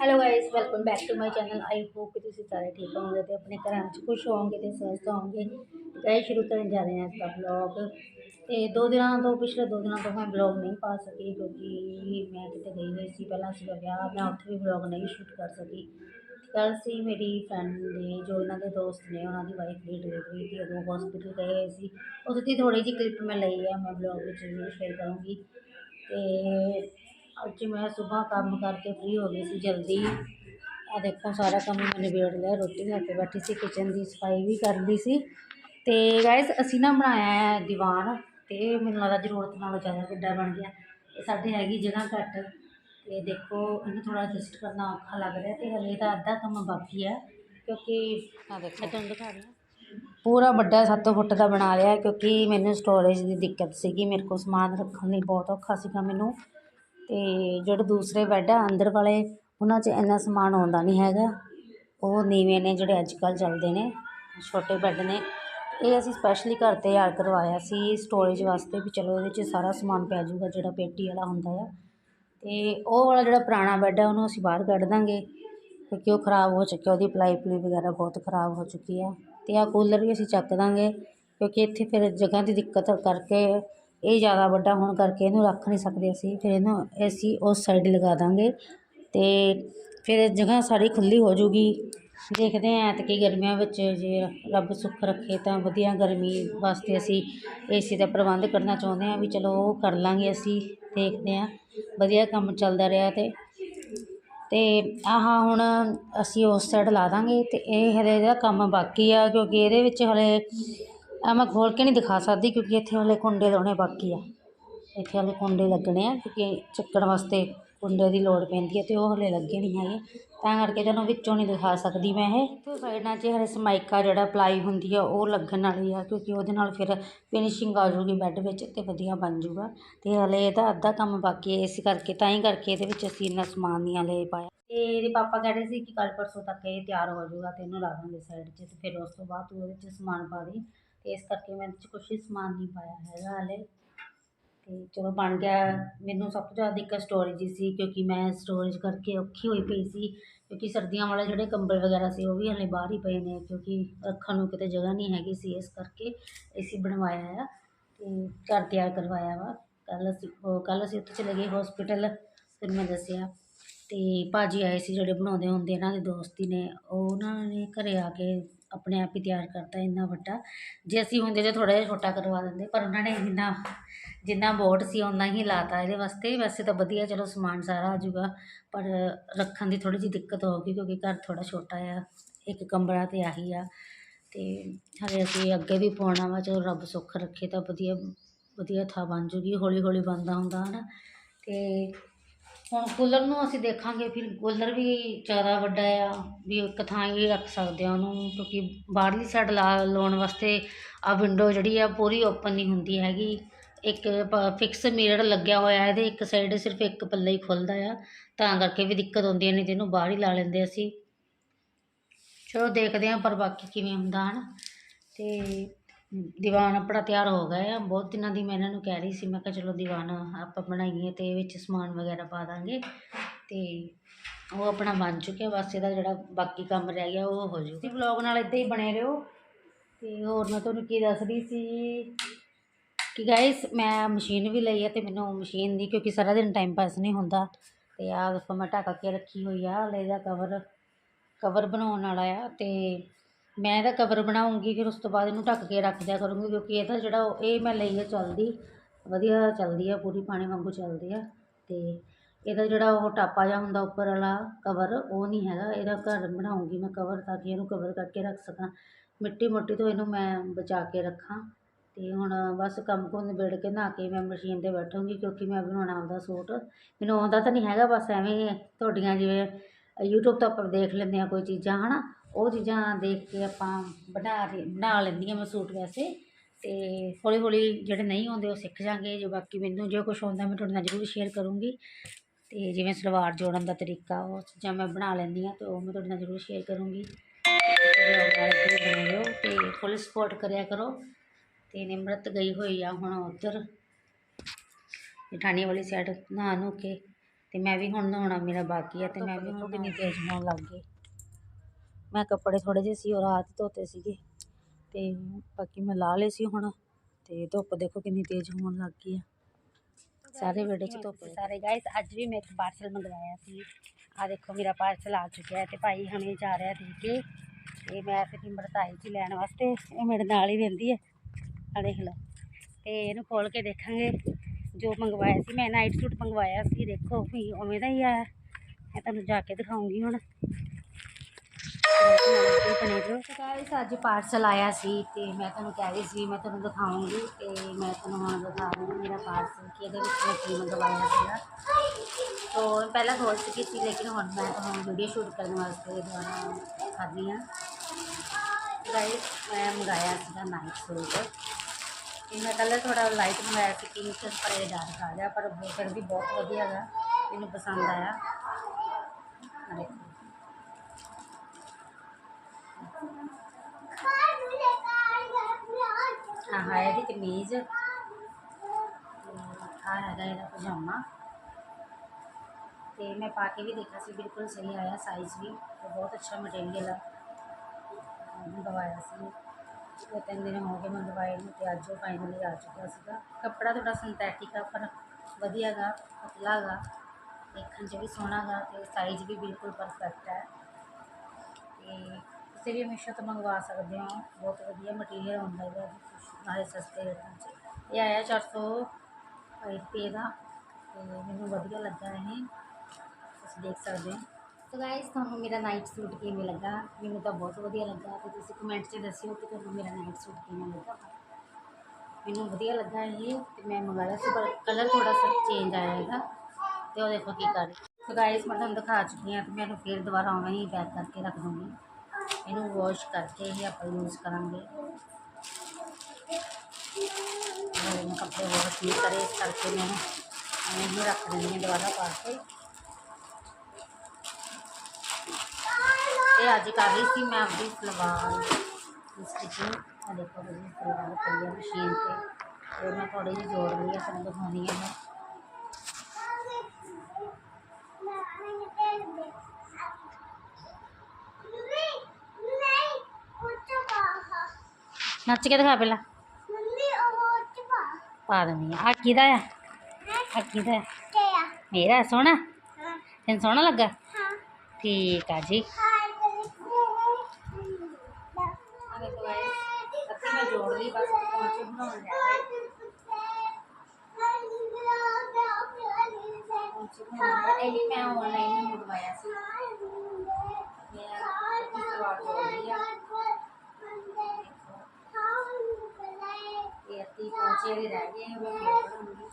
Hello guys welcome back to my channel I hope ਕਿ ਤੁਸੀਂ ਸਾਰੇ ਠੀਕ ਹੋਵੋਗੇ ਤੇ ਆਪਣੇ ਘਰਾਂ 'ਚ ਖੁਸ਼ ਹੋਵੋਗੇ ਤੇ ਸਵਸਥ ਹੋਵੋਗੇ। ਗਾਇਸ ਸ਼ੁਰੂ ਕਰਨ ਜਾ ਰਹੇ ਹਾਂ ਅੱਜ ਦਾ ਵਲੌਗ ਤੇ ਦੋ ਦਿਨਾਂ ਤੋਂ, ਪਿਛਲੇ ਦੋ ਦਿਨਾਂ ਤੋਂ ਮੈਂ ਵਲੌਗ ਨਹੀਂ ਪਾ ਸਕੀ ਕਿਉਂਕਿ ਮੈਂ ਕਿਤੇ ਗਈ ਹੋਈ ਸੀ। ਪਹਿਲਾਂ ਸੀਗਾ ਵਿਆਹ, ਮੈਂ ਉੱਥੇ ਵੀ ਵਲੌਗ ਨਹੀਂ ਸ਼ੂਟ ਕਰ ਸਕੀ। ਕੱਲ੍ਹ ਸੀ ਮੇਰੀ ਫਰੈਂਡ ਦੇ, ਜੋ ਇਹਨਾਂ ਦੇ ਦੋਸਤ ਨੇ, ਉਹਨਾਂ ਦੀ ਵਾਈਫ ਦੀ ਡਿਲੀਵਰੀ ਸੀ ਉਦੋਂ ਹਸਪੀਟਲ ਗਏ ਹੋਏ ਸੀ। ਉਸ ਦੀ ਥੋੜ੍ਹੀ ਜਿਹੀ ਕਲਿੱਪ ਮੈਂ ਲਈ ਹੈ ਮੈਂ ਵਲੌਗ ਵਿੱਚ ਜ਼ਰੂਰ ਸ਼ੇਅਰ ਕਰੂੰਗੀ। ਤੇ ਅੱਜ ਮੈਂ ਸਵੇਰ ਕੰਮ ਕਰਕੇ ਫ੍ਰੀ ਹੋ ਗਈ ਸੀ ਜਲਦੀ। ਆ ਦੇਖੋ ਸਾਰਾ ਕੰਮ ਮੈਂ ਨਿਬੇੜ ਲਿਆ ਰੋਟੀ ਖਾ ਕੇ ਬੈਠੀ ਸੀ ਕਿਚਨ ਦੀ ਸਫ਼ਾਈ ਵੀ ਕਰਦੀ ਸੀ। ਤੇ ਗਾਇਸ ਅਸੀਂ ਨਾ ਬਣਾਇਆ ਹੈ ਦੀਵਾਨ ਤੇ ਮੈਨੂੰ ਲੱਗਦਾ ਜ਼ਰੂਰਤ ਨਾਲੋਂ ਜ਼ਿਆਦਾ ਵੱਡਾ ਬਣ ਗਿਆ। ਇਹ ਸਾਡੇ ਹੈਗੀ ਜਗ੍ਹਾ ਘੱਟ। ਤੇ ਦੇਖੋ ਇਹਨੂੰ ਥੋੜਾ ਐਡਜਸਟ ਕਰਨਾ ਔਖਾ ਲੱਗ ਰਿਹਾ ਤੇ ਹਲੇ ਤਾਂ ਅੱਧਾ ਕੰਮ ਬਾਕੀ ਹੈ ਕਿਉਂਕਿ ਆ ਦੇਖੋ। ਮੈਂ ਤੁਹਾਨੂੰ ਦਿਖਾ ਰਹੀ ਹਾਂ। ਪੂਰਾ ਵੱਡਾ 7 ਫੁੱਟ ਦਾ ਬਣਾ ਲਿਆ ਕਿਉਂਕਿ ਮੈਨੂੰ ਸਟੋਰੇਜ ਦੀ ਦਿੱਕਤ ਸੀਗੀ ਮੇਰੇ ਕੋਲ ਸਮਾਨ ਰੱਖਣ ਲਈ ਬਹੁਤ ਔਖਾ ਸੀਗਾ ਮੈਨੂੰ। ਅਤੇ ਜਿਹੜੇ ਦੂਸਰੇ ਬੈੱਡ ਆ, ਅੰਦਰ ਵਾਲੇ, ਉਹਨਾਂ 'ਚ ਇੰਨਾ ਸਮਾਨ ਆਉਂਦਾ ਨਹੀਂ ਹੈਗਾ। ਉਹ ਨੀਵੇਂ ਨੇ ਜਿਹੜੇ ਅੱਜ ਕੱਲ੍ਹ ਚੱਲਦੇ ਨੇ, ਛੋਟੇ ਬੈੱਡ ਨੇ। ਇਹ ਅਸੀਂ ਸਪੈਸ਼ਲੀ ਘਰ ਤਿਆਰ ਕਰਵਾਇਆ ਸੀ ਸਟੋਰੇਜ ਵਾਸਤੇ ਵੀ ਚਲੋ ਇਹਦੇ 'ਚ ਸਾਰਾ ਸਮਾਨ ਪੈ ਜੂਗਾ ਜਿਹੜਾ ਪੇਟੀ ਵਾਲਾ ਹੁੰਦਾ ਆ। ਅਤੇ ਉਹ ਵਾਲਾ ਜਿਹੜਾ ਪੁਰਾਣਾ ਬੈੱਡ ਆ, ਉਹਨੂੰ ਅਸੀਂ ਬਾਹਰ ਕੱਢ ਦਾਂਗੇ। ਕਿਉਂਕਿ ਉਹ ਖ਼ਰਾਬ ਹੋ ਚੁੱਕਿਆ, ਉਹਦੀ ਪਲਾਈ ਪਲੂਈ ਵਗੈਰਾ ਬਹੁਤ ਖ਼ਰਾਬ ਹੋ ਚੁੱਕੀ ਹੈ ਅਤੇ ਆਹ ਕੂਲਰ ਵੀ ਅਸੀਂ ਚੱਕ ਦਾਂਗੇ, ਕਿਉਂਕਿ ਇੱਥੇ ਫਿਰ ਜਗ੍ਹਾ ਦੀ ਦਿੱਕਤ ਕਰਕੇ ਇਹ ਜ਼ਿਆਦਾ ਵੱਡਾ ਹੋਣ ਕਰਕੇ ਇਹਨੂੰ ਰੱਖ ਨਹੀਂ ਸਕਦੇ ਅਸੀਂ, ਫਿਰ ਇਹਨੂੰ ਅਸੀਂ ਉਸ ਸਾਈਡ ਲਗਾ ਦਾਂਗੇ ਅਤੇ ਫਿਰ ਜਗ੍ਹਾ ਸਾਰੀ ਖੁੱਲ੍ਹੀ ਹੋ ਜਾਊਗੀ। ਦੇਖਦੇ ਹਾਂ ਐਤਕੀ ਗਰਮੀਆਂ ਵਿੱਚ ਜੇ ਰੱਬ ਸੁੱਖ ਰੱਖੇ ਤਾਂ ਵਧੀਆ ਗਰਮੀ ਵਾਸਤੇ ਅਸੀਂ ਏ ਸੀ ਦਾ ਪ੍ਰਬੰਧ ਕਰਨਾ ਚਾਹੁੰਦੇ ਹਾਂ ਵੀ ਚਲੋ ਉਹ ਕਰ ਲਾਂਗੇ ਅਸੀਂ, ਦੇਖਦੇ ਹਾਂ। ਵਧੀਆ ਕੰਮ ਚੱਲਦਾ ਰਿਹਾ ਤੇ ਤੇ ਆਹ ਹੁਣ ਅਸੀਂ ਉਸ ਸਾਈਡ ਲਾ ਦਾਂਗੇ ਅਤੇ ਇਹ ਹਲੇ ਇਹਦਾ ਕੰਮ ਬਾਕੀ ਆ ਕਿਉਂਕਿ ਇਹਦੇ ਵਿੱਚ ਹਲੇ ਆ ਮੈਂ ਖੋਲ ਕੇ ਨਹੀਂ ਦਿਖਾ ਸਕਦੀ ਕਿਉਂਕਿ ਇੱਥੇ ਹਲੇ ਕੁੰਡੇ ਲਾਉਣੇ ਬਾਕੀ ਆ। ਇੱਥੇ ਹਲੇ ਕੁੰਡੇ ਲੱਗਣੇ ਆ ਕਿਉਂਕਿ ਚੱਕਣ ਵਾਸਤੇ ਕੁੰਡੇ ਦੀ ਲੋੜ ਪੈਂਦੀ ਹੈ ਤੇ ਉਹ ਹਲੇ ਲੱਗੇ ਨਹੀਂ ਹੈਗੇ। ਤਾਂ ਕਰਕੇ ਤੁਹਾਨੂੰ ਵਿੱਚੋਂ ਨਹੀਂ ਦਿਖਾ ਸਕਦੀ ਮੈਂ ਇਹ। ਤੇ ਸਾਈਡਾਂ 'ਚ ਹਲੇ ਸਮਾਈਕਾ ਜਿਹੜਾ ਅਪਲਾਈ ਹੁੰਦੀ ਆ, ਉਹ ਲੱਗਣ ਵਾਲੀ ਆ ਕਿਉਂਕਿ ਉਹਦੇ ਨਾਲ ਫਿਰ ਫਿਨਿਸ਼ਿੰਗ ਆ ਜੂਗੀ ਬੈੱਡ ਵਿੱਚ ਤੇ ਵਧੀਆ ਬਣ ਜੂਗਾ ਤੇ ਹਲੇ ਇਹਦਾ ਅੱਧਾ ਕੰਮ ਬਾਕੀ ਹੈ ਇਸ ਕਰਕੇ, ਤਾਂ ਹੀ ਕਰਕੇ ਇਹਦੇ ਵਿੱਚ ਅਸੀਂ ਇੰਨਾ ਸਮਾਨ ਨਹੀਂ ਹਲੇ ਪਾਇਆ। ਤੇ ਇਹਦੇ ਪਾਪਾ ਕਹਿ ਰਹੇ ਸੀ ਕਿ ਕੱਲ੍ਹ ਪਰਸੋਂ ਤੱਕ ਇਹ ਤਿਆਰ ਹੋ ਜੂਗਾ ਤੇ ਇਹਨੂੰ ਲਾ ਦਾਂਗੇ ਸਾਈਡ 'ਚ ਤੇ ਫਿਰ ਉਸ ਤੋਂ ਬਾਅਦ ਤੂੰ ਉਹਦੇ 'ਚ ਸਮਾਨ ਪਾ ਦੇ। ਅਤੇ ਇਸ ਕਰਕੇ ਮੈਂ ਇਹਦੇ 'ਚ ਕੁਛ ਵੀ ਸਮਾਨ ਨਹੀਂ ਪਾਇਆ ਹੈਗਾ ਹਾਲੇ। ਅਤੇ ਚਲੋ ਬਣ ਗਿਆ। ਮੈਨੂੰ ਸਭ ਤੋਂ ਜ਼ਿਆਦਾ ਦਿੱਕਤ ਸਟੋਰੇਜ ਦੀ ਸੀ, ਕਿਉਂਕਿ ਮੈਂ ਸਟੋਰੇਜ ਕਰਕੇ ਔਖੀ ਹੋਈ ਪਈ ਸੀ, ਕਿਉਂਕਿ ਸਰਦੀਆਂ ਵਾਲੇ ਜਿਹੜੇ ਕੰਬਲ ਵਗੈਰਾ ਸੀ, ਉਹ ਵੀ ਹਾਲੇ ਬਾਹਰ ਹੀ ਪਏ ਨੇ, ਕਿਉਂਕਿ ਰੱਖਣ ਨੂੰ ਕਿਤੇ ਜਗ੍ਹਾ ਨਹੀਂ ਹੈਗੀ ਸੀ, ਇਸ ਕਰਕੇ ਅਸੀਂ ਬਣਵਾਇਆ ਆ। ਅਤੇ ਘਰ ਤਿਆਰ ਕਰਵਾਇਆ ਵਾ। ਕੱਲ੍ਹ ਅਸੀਂ, ਉਹ ਕੱਲ੍ਹ ਅਸੀਂ ਉੱਥੇ ਚਲੇ ਗਏ ਹੋਸਪਿਟਲ ਫਿਰ ਮੈਂ ਦੱਸਿਆ। ਅਤੇ ਭਾਅ ਜੀ ਆਏ ਸੀ ਜਿਹੜੇ ਬਣਾਉਂਦੇ ਹੁੰਦੇ ਇਹਨਾਂ ਦੇ ਦੋਸਤੀ ਨੇ, ਉਹ ਉਹਨਾਂ ਨੇ ਘਰ ਆ ਕੇ ਆਪਣੇ ਆਪ ਹੀ ਤਿਆਰ ਕਰਤਾ ਇੰਨਾ ਵੱਡਾ। ਜੇ ਅਸੀਂ ਹੁੰਦੇ ਤਾਂ ਥੋੜ੍ਹਾ ਜਿਹਾ ਛੋਟਾ ਕਰਵਾ ਦਿੰਦੇ, ਪਰ ਉਹਨਾਂ ਨੇ ਜਿੰਨਾ ਜਿੰਨਾ ਬੋਰਡ ਸੀ ਓਨਾ ਹੀ ਲਾਤਾ ਇਹਦੇ ਵਾਸਤੇ। ਵੈਸੇ ਤਾਂ ਵਧੀਆ, ਚਲੋ ਸਮਾਨ ਸਾਰਾ ਆ ਜੂਗਾ ਪਰ ਰੱਖਣ ਦੀ ਥੋੜ੍ਹੀ ਜਿਹੀ ਦਿੱਕਤ ਹੋਊਗੀ ਕਿਉਂਕਿ ਘਰ ਥੋੜ੍ਹਾ ਛੋਟਾ ਆ, ਇੱਕ ਕਮਰਾ ਤਾਂ ਆਹੀ ਆ। ਅਤੇ ਹਲੇ ਅਸੀਂ ਅੱਗੇ ਵੀ ਪਾਉਣਾ ਵਾ, ਚਲੋ ਰੱਬ ਸੁੱਖ ਰੱਖੇ ਤਾਂ ਵਧੀਆ ਵਧੀਆ ਥਾਂ ਬਣ ਜੂਗੀ ਹੌਲੀ ਹੌਲੀ ਬਣਦਾ ਹੁੰਦਾ ਹੈ ਨਾ ਅਤੇ ਹੁਣ ਕੂਲਰ ਨੂੰ ਅਸੀਂ ਦੇਖਾਂਗੇ, ਫਿਰ ਕੂਲਰ ਵੀ ਜ਼ਿਆਦਾ ਵੱਡਾ ਆ, ਵੀ ਇੱਕ ਥਾਂ ਹੀ ਰੱਖ ਸਕਦੇ ਆ ਉਹਨੂੰ, ਕਿਉਂਕਿ ਬਾਹਰਲੀ ਸਾਈਡ ਲਾ ਲਾਉਣ ਵਾਸਤੇ ਆ ਵਿੰਡੋ ਜਿਹੜੀ ਆ ਪੂਰੀ ਓਪਨ ਨਹੀਂ ਹੁੰਦੀ ਹੈਗੀ। ਇੱਕ ਫਿਕਸ ਮਿਰਰ ਲੱਗਿਆ ਹੋਇਆ ਇਹਦੇ ਇੱਕ ਸਾਈਡ ਸਿਰਫ ਇੱਕ ਪੱਲਾ ਹੀ ਖੁੱਲਦਾ ਆ, ਤਾਂ ਕਰਕੇ ਵੀ ਦਿੱਕਤ ਹੁੰਦੀ ਹੈ ਨਹੀਂ ਤੇ ਇਹਨੂੰ ਬਾਹਰ ਹੀ ਲਾ ਲੈਂਦੇ ਅਸੀਂ। ਚਲੋ ਦੇਖਦੇ ਹਾਂ ਪਰ ਬਾਕੀ ਕਿਵੇਂ ਹੁੰਦਾ, ਹਨ? ਤੇ ਦੀਵਾਨ ਆਪਣਾ ਤਿਆਰ ਹੋ ਗਿਆ ਆ। ਬਹੁਤ ਦਿਨਾਂ ਦੀ ਮੈਂ ਇਹਨਾਂ ਨੂੰ ਕਹਿ ਰਹੀ ਸੀ, ਮੈਂ ਕਿਹਾ ਚਲੋ ਦੀਵਾਨ ਆਪਾਂ ਬਣਾਈਏ ਤੇ ਵਿੱਚ ਸਮਾਨ ਵਗੈਰਾ ਪਾ ਦਾਂਗੇ ਅਤੇ ਉਹ ਆਪਣਾ ਬਣ ਚੁੱਕਿਆ। ਬਸ ਇਹਦਾ ਜਿਹੜਾ ਬਾਕੀ ਕੰਮ ਰਹਿ ਗਿਆ ਉਹ ਹੋ ਜੂ ਤੁਸੀਂ ਵਲੌਗ ਨਾਲ ਇੱਦਾਂ ਹੀ ਬਣੇ ਰਹੋ। ਅਤੇ ਹੋਰ ਮੈਂ ਤੁਹਾਨੂੰ ਕੀ ਦੱਸ ਰਹੀ ਸੀ ਕਿ ਗਾਇਸ ਮੈਂ ਮਸ਼ੀਨ ਵੀ ਲਈ ਹੈ ਅਤੇ ਮੈਨੂੰ ਮਸ਼ੀਨ ਦੀ ਕਿਉਂਕਿ ਸਾਰਾ ਦਿਨ ਟਾਈਮ ਪਾਸ ਨਹੀਂ ਹੁੰਦਾ ਅਤੇ ਆਹ ਦੇਖੋ ਮੈਂ ਢੱਕ ਕੇ ਰੱਖੀ ਹੋਈ ਆ, ਹਲੇ ਇਹਦਾ ਕਵਰ ਕਵਰ ਬਣਾਉਣ ਵਾਲਾ ਆ ਅਤੇ ਮੈਂ ਇਹਦਾ ਕਵਰ ਬਣਾਉਂਗੀ, ਫਿਰ ਉਸ ਤੋਂ ਬਾਅਦ ਇਹਨੂੰ ਢੱਕ ਕੇ ਰੱਖ ਦਿਆ ਕਰੂੰਗੀ, ਕਿਉਂਕਿ ਇਹਦਾ ਜਿਹੜਾ ਉਹ- ਇਹ ਮੈਂ ਲਈ ਹੈ ਚੱਲਦੀ, ਵਧੀਆ ਚੱਲਦੀ ਆ, ਪੂਰੀ ਪਾਣੀ ਵਾਂਗੂ ਚੱਲਦੀ ਆ ਅਤੇ ਇਹਦਾ ਜਿਹੜਾ ਉਹ ਟਾਪਾ ਜਿਹਾ ਹੁੰਦਾ ਉੱਪਰ ਵਾਲਾ ਕਵਰ ਉਹ ਨਹੀਂ ਹੈਗਾ, ਇਹਦਾ ਘਰ ਬਣਾਉਂਗੀ ਮੈਂ ਕਵਰ ਤਾਂ ਕਿ ਇਹਨੂੰ ਕਵਰ ਕਰਕੇ ਰੱਖ ਸਕਾਂ। ਮਿੱਟੀ ਮੋਟੀ ਤੋਂ ਇਹਨੂੰ ਮੈਂ ਬਚਾ ਕੇ ਰੱਖਾਂ ਅਤੇ ਹੁਣ ਬਸ ਕੰਮ ਕੁਮ ਨਿਬੇੜ ਕੇ ਨਹਾ ਕੇ ਮੈਂ ਮਸ਼ੀਨ 'ਤੇ ਬੈਠੂੰਗੀ, ਕਿਉਂਕਿ ਮੈਂ ਬਣਾਉਣਾ ਆਪਦਾ ਸੂਟ। ਮੈਨੂੰ ਆਉਂਦਾ ਤਾਂ ਨਹੀਂ ਹੈਗਾ, ਬਸ ਐਵੇਂ ਤੁਹਾਡੀਆਂ ਜਿਵੇਂ ਯੂਟਿਊਬ ਤੋਂ ਆਪਾਂ ਦੇਖ ਲੈਂਦੇ ਹਾਂ ਕੋਈ ਚੀਜ਼ਾਂ ਹੈ ਨਾ ਉਹ ਚੀਜ਼ਾਂ ਦੇਖ ਕੇ ਆਪਾਂ ਬਣਾ ਰਹੀ ਬਣਾ ਲੈਂਦੀ ਹਾਂ ਮੈਂ ਸੂਟ ਵੈਸੇ। ਤੇ ਹੌਲੀ ਹੌਲੀ ਜਿਹੜੇ ਨਹੀਂ ਆਉਂਦੇ ਉਹ ਸਿੱਖ ਜਾਂਗੇ ਜੋ ਬਾਕੀ ਮੈਨੂੰ ਜੋ ਕੁਛ ਆਉਂਦਾ ਮੈਂ ਤੁਹਾਡੇ ਨਾਲ ਜ਼ਰੂਰ ਸ਼ੇਅਰ ਕਰੂੰਗੀ। ਤੇ ਜਿਵੇਂ ਸਲਵਾਰ ਜੋੜਨ ਦਾ ਤਰੀਕਾ ਉਹ ਚੀਜ਼ਾਂ ਮੈਂ ਬਣਾ ਲੈਂਦੀ ਹਾਂ ਤੇ ਉਹ ਮੈਂ ਤੁਹਾਡੇ ਨਾਲ ਜ਼ਰੂਰ ਸ਼ੇਅਰ ਕਰੂੰਗੀ। ਬਣੇ ਰਹੋ ਤੇ ਫੁੱਲ ਸਪੋਰਟ ਕਰਿਆ ਕਰੋ। ਤੇ ਨਿਮਰਤ ਗਈ ਹੋਈ ਆ ਹੁਣ ਉੱਧਰ ਜਠਾਣੀ ਵਾਲੀ ਸਾਈਡ ਨਹਾ ਨੂ ਕੇ। ਤੇ ਮੈਂ ਵੀ ਹੁਣ ਨਹਾਉਣਾ ਮੇਰਾ ਬਾਕੀ ਹੈ ਤੇ ਮੈਂ ਵੀ ਹੁਣ ਕਿੰਨੀ ਤੇਜ਼ ਹੋਣ ਲੱਗ ਗਈ। ਮੈਂ ਕੱਪੜੇ ਥੋੜ੍ਹੇ ਜਿਹੇ ਸੀ ਉਹ ਰਾਤ ਧੋਤੇ ਸੀਗੇ ਅਤੇ ਬਾਕੀ ਮੈਂ ਲਾ ਲਏ ਸੀ ਹੁਣ ਅਤੇ ਧੁੱਪ ਦੇਖੋ ਕਿੰਨੀ ਤੇਜ਼ ਹੋਣ ਲੱਗ ਗਈ ਆ। ਸਾਰੇ ਵਿਹੜੇ 'ਚ ਧੁੱਪ ਸਾਰੇ ਗਾਇਸ ਅੱਜ ਵੀ ਮੈਂ ਇੱਕ ਪਾਰਸਲ ਮੰਗਵਾਇਆ ਸੀ। ਆ ਦੇਖੋ ਮੇਰਾ ਪਾਰਸਲ ਆ ਚੁੱਕਿਆ ਹੈ ਤੇ ਭਾਈ ਹੁਣੇ ਜਾ ਰਿਹਾ ਦੇ ਕੇ। ਤੇ ਮੈਂ ਫਿਰ ਨਿਮਰਤ ਆਈ ਸੀ ਲੈਣ ਵਾਸਤੇ। ਇਹ ਮੇਰੇ ਨਾਲ ਹੀ ਰਹਿੰਦੀ ਹੈ। ਆ ਦੇਖ ਲਓ। ਤੇ ਇਹਨੂੰ ਖੋਲ ਕੇ ਦੇਖਾਂਗੇ। ਜੋ ਮੰਗਵਾਇਆ ਸੀ, ਮੈਂ ਨਾਈਟ ਸੂਟ ਮੰਗਵਾਇਆ ਸੀ। ਦੇਖੋ ਵੀ ਉਵੇਂ ਦਾ ਹੀ ਆਇਆ ਮੈਂ ਤੁਹਾਨੂੰ ਜਾ ਕੇ ਦਿਖਾਉਂਗੀ ਹੁਣ। ਗਾਇਸ ਅੱਜ ਪਾਰਸਲ ਆਇਆ ਸੀ ਤੇ ਮੈਂ ਤੁਹਾਨੂੰ ਕਹਿ ਰਹੀ ਸੀ, ਮੈਂ ਤੁਹਾਨੂੰ ਦਿਖਾਉਂਗੀ ਤੇ ਮੈਂ ਤੁਹਾਨੂੰ ਹੁਣ ਦਿਖਾ ਰਹੀ ਹਾਂ ਮੇਰਾ ਪਾਰਸਲ ਕਿ ਇਹਦੇ ਵਿੱਚ ਮੈਂ ਕੀ ਮੰਗਵਾਇਆ ਸੀਗਾ। ਤੋ ਪਹਿਲਾਂ ਸੋਚ ਚੁੱਕੀ ਸੀ ਲੇਕਿਨ ਹੁਣ ਮੈਂ ਤੁਹਾਨੂੰ ਵੀਡੀਓ ਸ਼ੂਟ ਕਰਨ ਵਾਸਤੇ ਦੁਬਾਰਾ ਦਿਖਾਉਂਦੀ ਹਾਂ। ਗਾਇਸ ਮੈਂ ਮੰਗਾਇਆ ਸੀਗਾ ਨਾਈਟ ਸੂਟ ਤੇ ਮੈਂ ਕਲਰ ਥੋੜਾ ਲਾਈਟ ਮੰਗਾਇਆ ਸੀ ਪਿੰਕ ਪਰ ਇਹ ਡਾਰਕ ਆ ਗਿਆ, ਪਰ ਉਹ ਫਿਰ ਵੀ ਬਹੁਤ ਵਧੀਆ ਹੈਗਾ ਮੈਨੂੰ ਪਸੰਦ ਆਇਆ। ਆਹ ਦੇਖੋ। ਆਹ ਹੈ ਇਹਦੀ ਕਮੀਜ਼ ਆ ਹੈਗਾ ਇਹਦਾ ਪਜਾਮਾ ਤੇ ਮੈਂ ਪਾ ਕੇ ਵੀ ਦੇਖਿਆ ਸੀ ਬਿਲਕੁਲ ਸਹੀ ਆਇਆ ਸਾਈਜ਼ ਵੀ ਤੇ ਬਹੁਤ ਅੱਛਾ ਮਟੀਰੀਅਲ ਆ ਮੰਗਵਾਇਆ ਸੀ ਦੋ ਤਿੰਨ ਦਿਨ ਹੋ ਗਏ ਮੰਗਵਾਏ ਨੂੰ ਤੇ ਅੱਜ ਉਹ ਫਾਈਨਲੀ ਆ ਚੁੱਕਾ ਸੀਗਾ ਕੱਪੜਾ ਥੋੜਾ ਸਿੰਥੈਟਿਕ ਆ ਪਰ ਵਧੀਆ ਗਾ ਪਤਲਾ ਗਾ ਦੇਖਣ 'ਚ ਵੀ ਸੋਹਣਾ ਗਾ ਤੇ ਸਾਈਜ਼ ਵੀ ਬਿਲਕੁਲ ਪਰਫੈਕਟ ਹੈ ਤੇ ਕਿਸੇ ਵੀ ਮੀਸ਼ੋ ਤੋਂ ਮੰਗਵਾ ਸਕਦੇ ਹੋ। ਬਹੁਤ ਵਧੀਆ ਮਟੀਰੀਅਲ ਹੁੰਦਾ ਇਹਦਾ ਨਾਲੇ ਸਸਤੇ ਰੇਟਾਂ 'ਚ। ਇਹ ਆਇਆ 400 ਰੁਪਏ ਦਾ ਤੇ ਮੈਨੂੰ ਵਧੀਆ ਲੱਗਾ ਇਹ। ਤੁਸੀਂ ਦੇਖ ਸਕਦੇ ਹੋ। ਸੋ ਗਾਇਸ ਤੁਹਾਨੂੰ ਮੇਰਾ ਨਾਈਟ ਸੂਟ ਕਿਵੇਂ ਲੱਗਾ? ਮੈਨੂੰ ਤਾਂ ਬਹੁਤ ਵਧੀਆ ਲੱਗਾ ਤੇ ਤੁਸੀਂ ਕਮੈਂਟ 'ਚ ਦੱਸਿਓ ਕਿ ਤੁਹਾਨੂੰ ਮੇਰਾ ਨਾਈਟ ਸੂਟ ਕਿਵੇਂ ਲੱਗਾ। ਮੈਨੂੰ ਵਧੀਆ ਲੱਗਾ ਇਹ ਤੇ ਮੈਂ ਮੰਗਾਇਆ ਸੀ, ਪਰ ਕਲਰ ਥੋੜਾ ਸਾ ਚੇਂਜ ਆਇਆ ਇਹਦਾ ਤੇ ਉਹ ਦੇਖੋ ਕੀ ਕਰ ਸੋ ਗਾਇਸ ਮੈਂ ਤੁਹਾਨੂੰ ਦਿਖਾ ਚੁੱਕੀ ਹਾਂ ਤੇ ਮੈਂ ਇਹਨੂੰ ਫਿਰ ਦੁਬਾਰਾ ਉਵੇਂ ਹੀ ਪੈਕ ਕਰਕੇ ਰੱਖ ਦੂੰਗੀ। ਇਹਨੂੰ ਵਾਸ਼ ਕਰਕੇ ਹੀ ਆਪਾਂ ਯੂਜ਼ ਕਰਾਂਗੇ। ਮੇਰੇ ਕੱਪੜੇ ਵਾਸ਼ ਨਹੀਂ ਕਰੇ, ਇਸ ਕਰਕੇ ਮੈਂ ਐਵੇਂ ਰੱਖ ਦਿੰਦੀ ਹਾਂ ਦੁਬਾਰਾ ਪਾ ਕੇ। ਇਹ ਅੱਜ ਕਰ ਰਹੀ ਸੀ ਮੈਂ ਆਪਣੀ ਸਲਵਾਰ ਸਟਿਚਿੰਗ ਆ ਦੇਖੋ ਤੁਸੀਂ ਸਲਵਾਰ ਪਈ ਹੈ ਮਸ਼ੀਨ ਤੇ। ਇਹ ਮੈਂ ਥੋੜੀ ਜਿਹੀ ਜੋੜ ਲਈ ਹੈ ਤੁਹਾਨੂੰ ਦਿਖਾਉਣੀ ਹੈ ਮੈਂ। ਨੱਚ ਕੇ ਦਿਖਾ ਪਹਿਲਾਂ। ਪਾ। ਦਿੰਦੀ ਆ। ਆਹ ਕਿਹਦਾ ਆ? ਆਹ ਕਿਹਦਾ ਆ? ਮੇਰਾ ਸੋਹਣਾ? ਤੈਨੂੰ ਸੋਹਣਾ ਲੱਗਾ? ਠੀਕ ਆ ਜੀ। ਆ ਦੇਖੋ ਗਾਇਸ ਅੱਛੀ ਮੈਂ ਜੋੜ ਲਈ ਬਸ ਪਹੁੰਚੇ ਬਣਾਉਣ ਜਾ ਰਹੇ ਪਹੁੰਚੇ ਬਣਾਉਣ ਜਾ ਇਹ ਵੀ ਮੈਂ ਆਨਲਾਈਨ ਹੀ ਮੰਗਵਾਇਆ ਸੀ। ਮੈਂ ਸਲਵਾਰ ਜੋੜ ਲਈ ਆ। ਅੱਤੀ ਪਹੁੰਚੇ ਵੀ ਰਹਿ ਗਏ ਉਹ ਮੈਂ ਫੇਰ ਬਣਾਉਂਗੀ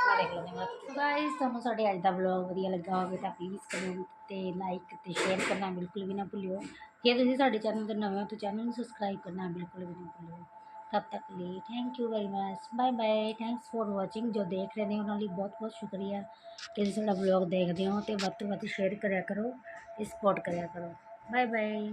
ਆ ਦੇਖ ਲਓ ਮੈਂ ਗਾਇਸ ਤੁਹਾਨੂੰ ਸਾਡੇ ਅੱਜ ਦਾ ਵਲੌਗ ਵਧੀਆ ਲੱਗਾ ਹੋਵੇ ਤਾਂ ਪਲੀਜ਼ ਕਮੈਂਟ ਤੇ ਲਾਈਕ ਤੇ ਸ਼ੇਅਰ ਕਰਨਾ ਬਿਲਕੁਲ ਵੀ ਨਾ ਭੁੱਲਿਓ ਜੇ ਤੁਸੀਂ ਸਾਡੇ ਚੈਨਲ ਤੇ ਨਵੇਂ ਹੋ ਤਾਂ ਚੈਨਲ ਨੂੰ ਸਬਸਕ੍ਰਾਈਬ ਕਰਨਾ ਬਿਲਕੁਲ ਵੀ ਨਾ ਭੁੱਲਿਓ ਤਬ ਤੱਕ ਲਈ thank you very much bye bye thanks for watching ਜੋ ਦੇਖ ਰਹੇ ਨੇ ਉਹਨਾਂ ਲਈ ਬਹੁਤ ਬਹੁਤ ਸ਼ੁਕਰੀਆ ਕਿ ਤੁਸੀਂ ਸਾਡਾ ਵਲੌਗ ਦੇਖਦੇ ਹੋ ਤੇ ਵੱਧ ਤੋਂ ਵੱਧ ਸ਼ੇਅਰ ਕਰਿਆ ਕਰੋ ਤੇ ਸਪੋਰਟ ਕਰਿਆ ਕਰੋ ਬਾਏ ਬਾਏ